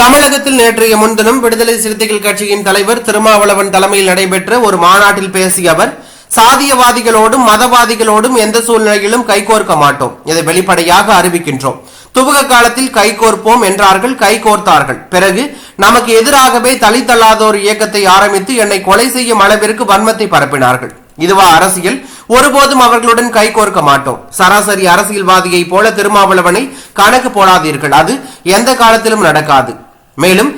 தமிழகத்தில் நேற்றைய முன்தினம் விடுதலை சிறுத்தைகள் கட்சியின் தலைவர் திருமாவளவன் தலைமையில் நடைபெற்ற ஒரு மாநாட்டில் பேசிய அவர் சாதியவாதிகளோடும் மதவாதிகளோடும் எந்த சூழ்நிலையிலும் கைகோர்க்க மாட்டோம். இதை வெளிப்படையாக அறிவிக்கின்றோம். துவக காலத்தில் கைகோர்ப்போம் என்றார்கள் கைகோர்த்தார்கள். பிறகு நமக்கு எதிராகவே தலை தள்ளாதோர் இயக்கத்தை ஆரம்பித்து என்னை கொலை செய்யும் அளவிற்கு வன்மத்தை பரப்பினார்கள். இதுவா அரசியல்? ஒருபோதும் அவர்களுடன் கைகோர்க்க மாட்டோம். சராசரி அரசியல்வாதியை போல திருமாவளவனை கணக்கு போடாதீர்கள். அது எந்த காலத்திலும் நடக்காது. மேலும்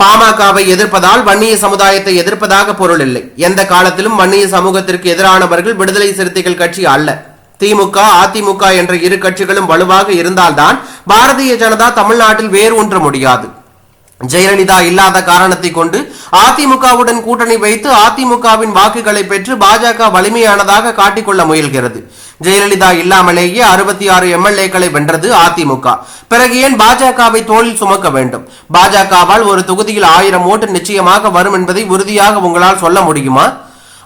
பாமகவை எதிர்ப்பதால் வன்னிய சமுதாயத்தை எதிர்ப்பதாக பொருள் இல்லை. எந்த காலத்திலும் வன்னிய சமூகத்திற்கு எதிரானவர்கள் விடுதலை சிறுத்தைகள் கட்சி அல்ல. திமுக அதிமுக என்ற இரு கட்சிகளும் வலுவாக இருந்தால்தான் பாரதிய ஜனதா தமிழ்நாட்டில் வேறு ஒன்ற முடியாது. ஜெயலலிதா இல்லாத காரணத்தை கொண்டு அதிமுகவுடன் கூட்டணி வைத்து அதிமுகவின் வாக்குகளை பெற்று பாஜக வலிமையானதாக காட்டிக்கொள்ள முயல்கிறது. ஜெயலலிதா இல்லாமலேயே அறுபத்தி ஆறு எம்எல்ஏக்களை வென்றது அதிமுக. பிறகு ஏன் பாஜகவை தோளில் சுமக்க வேண்டும்? பாஜகவால் ஒரு தொகுதியில் ஆயிரம் ஓட்டு நிச்சயமாக வரும் என்பதை உறுதியாக உங்களால் சொல்ல முடியுமா?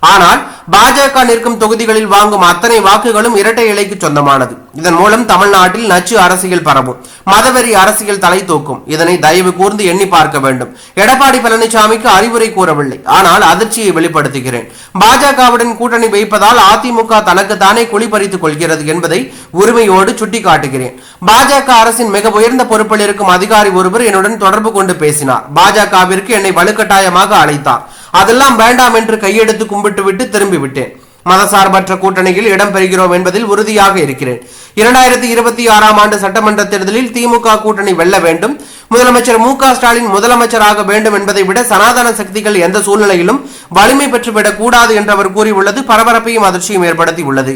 ஆனால் பாஜக நிற்கும் தொகுதிகளில் வாங்கும் அத்தனை வாக்குகளும் இரட்டை இலைக்கு சொந்தமானது. இதன் மூலம் தமிழ்நாட்டில் நச்சு அரசியல் பரவும். மதவெறி அரசியல் தலை தூக்கும். இதனை தயவு கூர்ந்து எண்ணி பார்க்க வேண்டும். எடப்பாடி பழனிசாமிக்கு அறிவுரை கூறவில்லை. ஆனால் அதிர்ச்சியை வெளிப்படுத்துகிறேன். பாஜகவுடன் கூட்டணி வைப்பதால் அதிமுக தனக்கு தானே குளிபறித்துக் கொள்கிறது என்பதை உரிமையோடு சுட்டிக்காட்டுகிறேன். பாஜக அரசின் மிக உயர்ந்த பொறுப்பில் இருக்கும் அதிகாரி ஒருவர் என்னுடன் தொடர்பு கொண்டு பேசினார். பாஜகவிற்கு என்னை வலுக்கட்டாயமாக அழைத்தார். அதெல்லாம் வேண்டாம் என்று கையெடுத்து கும்பிட்டு விட்டு திரும்பிவிட்டேன் மதசார்பற்ற கூட்டணியில் இடம் பெறுகிறோம் என்பதில் உறுதியாக இருக்கிறேன். இரண்டாயிரத்தி இருபத்தி ஆறாம் ஆண்டு சட்டமன்ற தேர்தலில் திமுக கூட்டணி வெல்ல வேண்டும். முதலமைச்சர் மு க ஸ்டாலின் முதலமைச்சராக வேண்டும் என்பதை விட சனாதன சக்திகள் எந்த சூழ்நிலையிலும் வலிமை பெற்றுவிடக் கூடாது என்று அவர் கூறியுள்ளது. பரபரப்பையும் அதிர்ச்சியும் ஏற்படுத்தி உள்ளது